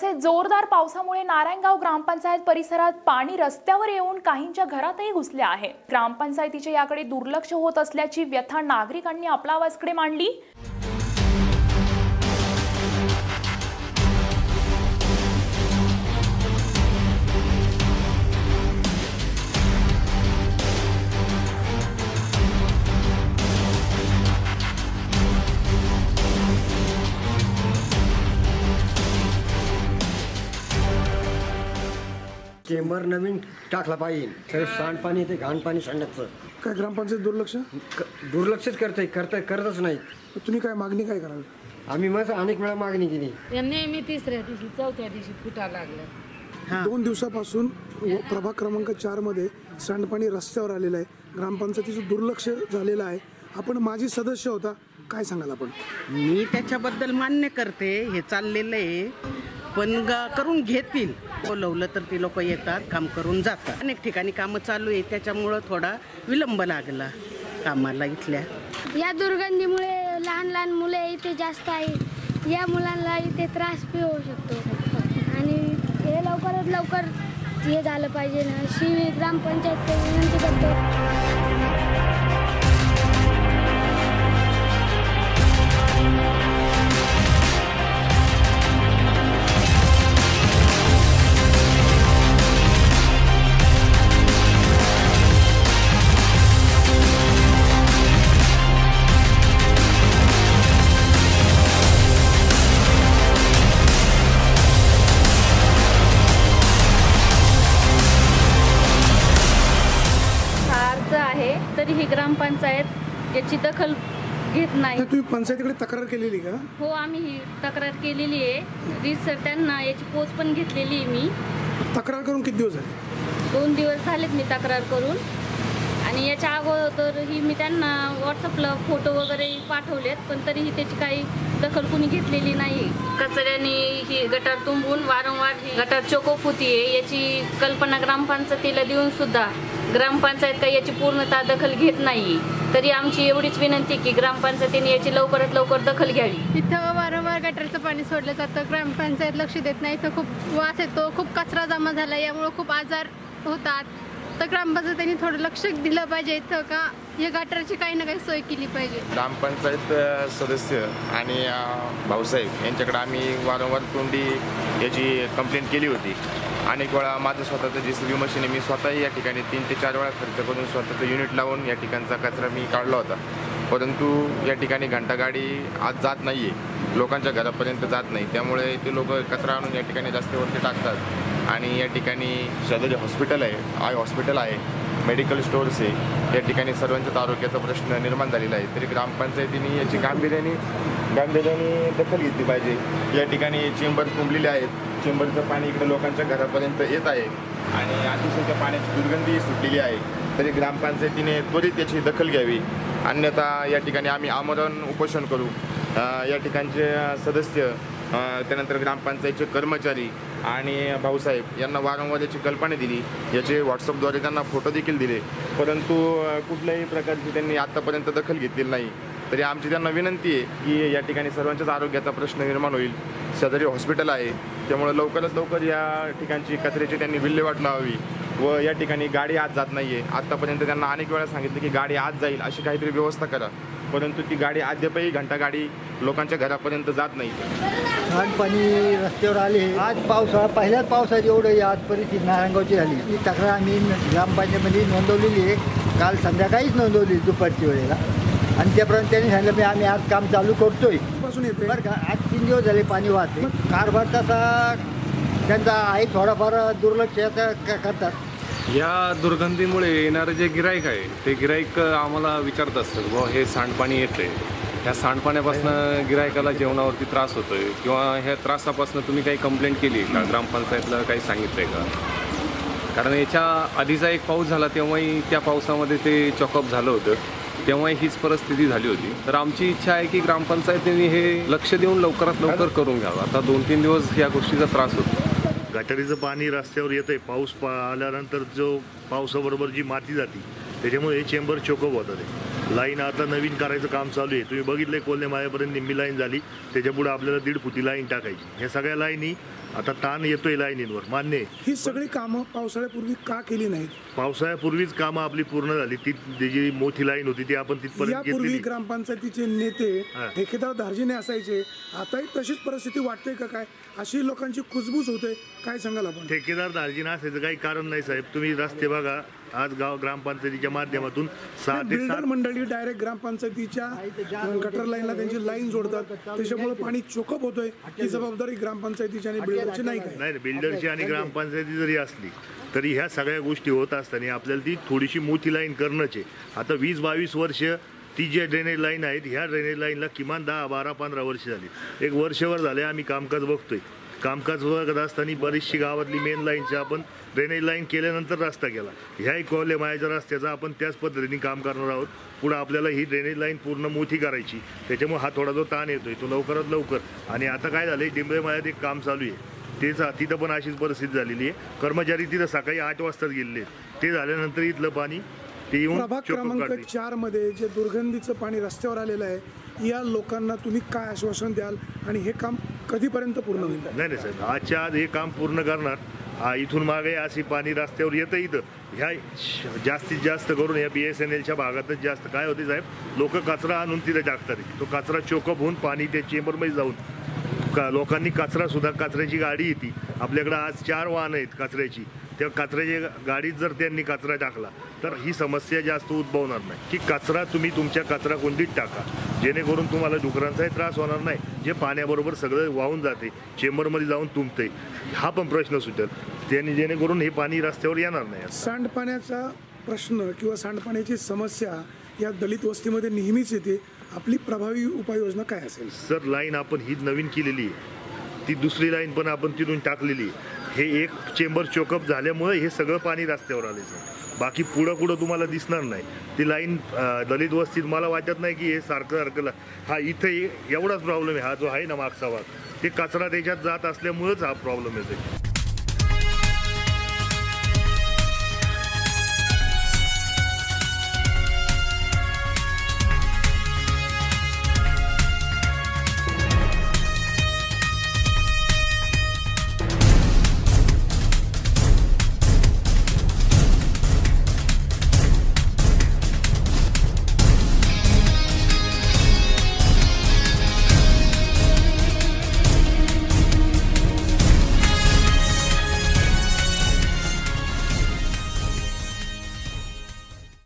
तसेच जोरदार पावसामुळे नारायणगाव ग्रामपंचायत परिसरात पाणी रस्त्यावर येऊन काहींच्या घरातही घुसले आहे. ग्रामपंचायतीचे याकडे दुर्लक्ष होत असल्याची व्यथा नागरिकांनी आपला आवाजकडे मांडली. चेंबर नवीन टाकला पाहिजे. तर सांडपाणी ते घाणपाणी सांडण्याचं काय ग्रामपंचायत दुर्लक्ष? क- दुर्लक्षच करतंय करताय करतच नाहीत. तुम्ही काय मागणी काय कराल? आम्ही मग अनेक वेळा मागणी केली. या नेहमी तिसऱ्या दिवशी चौथ्या दिवशी फुटा लागलं दोन दिवसापासून व प्रभाग क्रमांक चारमध्ये सांडपाणी रस्त्यावर आलेलं आहे. ग्रामपंचायतीचं दुर्लक्ष झालेलं आहे. आपण माजी सदस्य होता काय सांगाल आपण? मी त्याच्याबद्दल मान्य करते. हे चाललेलं आहे. पण करून घेतील. बोलवलं तर ती लोक येतात काम करून जातात. अनेक ठिकाणी कामं चालू आहे त्याच्यामुळं थोडा विलंब लागला कामाला इथल्या. या दुर्गंधीमुळे लहान लहान मुले इथे जास्त आहे या मुलांना इथे त्रास बी होऊ शकतो. आणि हे लवकरात लवकर हे झालं पाहिजे ना. अशी ग्रामपंचायत विनंती करतो. ग्रामपंचायत याची दखल घेत नाही. तुम्ही पंचायतीकडे तक्रार केलेली का? हो आम्ही ही तक्रार केलेली आहे. रीतसर त्यांना याची पोच पण घेतलेली आहे मी. तक्रार करून किती दिवस झाले? दोन दिवस झालेत मी तक्रार करून. आणि याच्या अगोदरही मी त्यांना व्हॉट्सअपला फोटो वगैरे पाठवलेत पण तरीही त्याची काही दखल कुणी घेतलेली नाही कचऱ्याने ही गटार तुंबून वारंवार ही गटार चोकोप होतीये याची कल्पना ग्रामपंचायतीला देऊन सुद्धा ग्रामपंचायत काही याची पूर्णतः दखल घेत नाही तरी आमची एवढीच विनंती की ग्रामपंचायतीने याची लवकरात लवकर दखल घ्यावी. इथं वारंवार गटारचं पाणी सोडलं जातं ग्रामपंचायत लक्ष देत नाही इथं खूप वास येतो खूप कचरा जमा झाला यामुळे खूप आजार होतात. तर ग्रामपंचायतीने थोडं लक्ष दिलं पाहिजे इथं का या गटारची काही ना काही सोय केली पाहिजे. ग्रामपंचायत अ, सदस्य आणि अ, भाऊसाहेब यांच्याकडे आम्ही वारंवार तोंडी याची कंप्लेंट केली होती. अनेक वेळा माझं स्वतःचं जे सी बी मशीन आहे मी स्वतःही या ठिकाणी तीन ते चार वेळा खर्च करून स्वतःचं युनिट लावून या ठिकाणचा कचरा मी काढला होता. परंतु या ठिकाणी घंटागाडी आज जात नाही आहे लोकांच्या घरापर्यंत जात नाही. त्यामुळे ते लोक कचरा आणून या ठिकाणी जास्त वरती टाकतात. आणि या ठिकाणी शेजारी हॉस्पिटल आहे आय हॉस्पिटल आहे मेडिकल स्टोअर्स आहे या ठिकाणी सर्वांच्याच आरोग्याचा प्रश्न निर्माण झालेला आहे. तरी ग्रामपंचायतीने याची गांभीर्याने गांभीर्याने दखल घेतली पाहिजे. या ठिकाणी चेंबर तुंबलेले आहेत. चेंबरचं पाणी इकडे लोकांच्या घरापर्यंत येत आहे. आणि अतिशय त्या पाण्याची दुर्गंधी सुटलेली आहे. तरी ग्रामपंचायतीने त्वरित याची दखल घ्यावी. अन्यथा या ठिकाणी आम्ही आमरण उपोषण करू. या ठिकाणचे सदस्य त्यानंतर ग्रामपंचायतचे कर्मचारी आणि भाऊसाहेब यांना वारंवार याची कल्पना दिली. याचे व्हॉट्सअपद्वारे त्यांना फोटो देखील दिले. परंतु कुठल्याही प्रकारची त्यांनी आत्तापर्यंत दखल घेतलेली नाही. तरी आमची त्यांना विनंती आहे की या ठिकाणी सर्वांच्याच आरोग्याचा प्रश्न निर्माण होईल. शेजारी हॉस्पिटल आहे. त्यामुळे लवकरात लवकर या ठिकाणची कचऱ्याची त्यांनी विल्हेवाट लावावी व या ठिकाणी गाडी आत जात नाही आहे आत्तापर्यंत त्यांना अनेक वेळा सांगितलं की गाडी आत जाईल अशी काहीतरी व्यवस्था करा. परंतु ती गाडी अद्यापही घंटागाडी लोकांच्या घरापर्यंत जात नाही. सांडपाणी रस्त्यावर आले. आज पावसाळा पहिल्याच पावसात एवढं आज परिस्थिती नारायणगावची झाली. ही तक्रार आम्ही ग्रामपंचायतमध्ये नोंदवलेली आहे. काल संध्याकाळीच नोंदवली दुपारच्या वेळेला. आणि त्याप्रमाणे त्यांनी सांगितलं मी आम्ही आज काम चालू करतोय. पासून येते बरं का आज तीन दिवस झाले पाणी वाहते कारभार तसा त्यांचा आहे थोडाफार दुर्लक्ष करतात. या दुर्गंधीमुळे येणारं जे गिराईक आहे ते गिराईक आम्हाला विचारत असतात बुवा हे सांडपाणी येते ह्या सांडपाण्यापासून गिरायकाला जेवणावरती त्रास होतोय किंवा ह्या त्रासापासून तुम्ही काही कंप्लेंट केली का? ग्रामपंचायतला काही सांगितलंय का? कारण याच्या आधीचा एक पाऊस झाला तेव्हाही त्या पावसामध्ये ते चॉकअप झालं होतं. तेव्हाही हीच परिस्थिती झाली होती. तर आमची इच्छा आहे की ग्रामपंचायतीने हे लक्ष देऊन लवकरात लवकर करून घ्यावं. आता दोन तीन दिवस या गोष्टीचा त्रास होतो. गटारीचं पाणी रस्त्यावर येतंय. पाऊस पा आल्यानंतर जो पावसाबरोबर जी माती जाते त्याच्यामुळे हे चेंबर चोकअप होतं ते. लाईन आता नवीन करायचं काम चालू आहे. तुम्ही बघितलंय कोल्हे मायापर्यंत निम्मी लाईन झाली. त्याच्यापुढे आपल्याला दीड फुटी लाईन टाकायची. ह्या सगळ्या लाईनी आता ताण येतोय लाईनींवर मान्य आहे. ही सगळी कामं पावसाळ्यापूर्वी का केली नाहीत? पावसाळ्यापूर्वीच कामं आपली पूर्ण झाली. ती ती जी मोठी लाईन होती ती आपण तिथपर्यंत यापूर्वी घेतली ग्रामपंचायतीचे नेते हा. ठेकेदार धार्जिने असायचे. आताही तशीच परिस्थिती वाटते का काय? अशी लोकांची कुजबूज होते. काय सांगाल आपण? ठेकेदार दार्जिना असायचं काही कारण नाही साहेब. तुम्ही रस्ते बघा. आज गाव ग्रामपंचायतीच्या माध्यमातून सहा ते बिल्डर सात मंडळी डायरेक्ट ग्रामपंचायतीच्या अं, गटर लाईनला त्यांची लाईन जोडतात. त्याच्यामुळे पाणी चोकअप होतोय. ही जबाबदारी ग्रामपंचायतीची आणि बिल्डरची नाही बिल्डरची आणि ग्रामपंचायती जरी असली तरी ह्या सगळ्या गोष्टी होत असताना आपल्याला ती थोडीशी मोठी लाईन करणंच आहे. आता वीस बावीस वर्ष ती जे ड्रेनेज लाईन आहेत ह्या ड्रेनेज लाईनला किमान दहा बारा पंधरा वर्ष झाली. एक वर्षभर झाले आम्ही कामकाज बघतोय. कामकाज बघत असताना बरीचशी गावातली मेन लाईनची आपण ड्रेनेज लाईन केल्यानंतर रस्ता केला. ह्याही कोल्हे मायाच्या रस्त्याचा आपण त्याच पद्धतीने काम करणार आहोत. पुढे आपल्याला ही ड्रेनेज लाईन पूर्ण मोठी करायची. त्याच्यामुळे हा थोडा जो ताण येतोय तो लवकरात लवकर. आणि आता काय झालंय डिंबळे मायात एक काम चालू आहे. तेच तिथं पण अशीच परिस्थिती झालेली आहे. कर्मचारी तिथं सकाळी आठ वाजताच गेलेले आहेत. ते झाल्यानंतर इथलं पाणी ते येऊन प्रभाग क्रमांक. चारमध्ये जे दुर्गंधीचं पाणी रस्त्यावर आलेलं आहे या लोकांना तुम्ही काय आश्वासन द्याल आणि हे काम कधीपर्यंत पूर्ण होईल? नाही नाही साहेब. आजच्या आज हे काम पूर्ण करणार. आ, इथून मागे अशी पाणी रस्त्यावर येतं इथं. ह्या श- जास्तीत जास्त करून या बी एस एन एलच्या भागातच जास्त. काय होते साहेब? लोक कचरा आणून तिथे टाकतात. तो कचरा चोकअप होऊन पाणी त्या चेंबरमध्ये जाऊन. का लोकांनी कचरा सुद्धा कचऱ्याची गाडी येते. आपल्याकडे आज चार वाहनं आहेत कचऱ्याची. त्या कचऱ्याच्या गाडीत जर त्यांनी कचरा टाकला तर ही समस्या जास्त उद्भवणार नाही. की कचरा तुम्ही तुमच्या कचरा कोंडीत टाका. जेणेकरून तुम्हाला डुकरांचाही त्रास होणार नाही. जे पाण्याबरोबर सगळं वाहून जाते चेंबरमध्ये जाऊन तुंबते हा पण प्रश्न सुटेल. त्यांनी जेणेकरून हे पाणी रस्त्यावर येणार नाही सांडपाण्याचा प्रश्न किंवा सांडपाण्याची समस्या या दलित वस्तीमध्ये नेहमीच येते. आपली प्रभावी उपाययोजना काय असेल? सर लाईन आपण ही नवीन केलेली आहे. ती दुसरी लाईन पण आपण तिथून टाकलेली आहे. हे एक चेंबर चोकअप झाल्यामुळे हे सगळं पाणी रस्त्यावर आले सर. बाकी पुढं पुढं तुम्हाला दिसणार नाही. ती लाईन दलित वस्तीत मला वाटत नाही की हे सारखं सारखं ला- हा इथे एवढाच प्रॉब्लेम आहे. हा जो आहे ना मागचा भाग ते कचरा त्याच्यात जात असल्यामुळेच हा प्रॉब्लेम येतो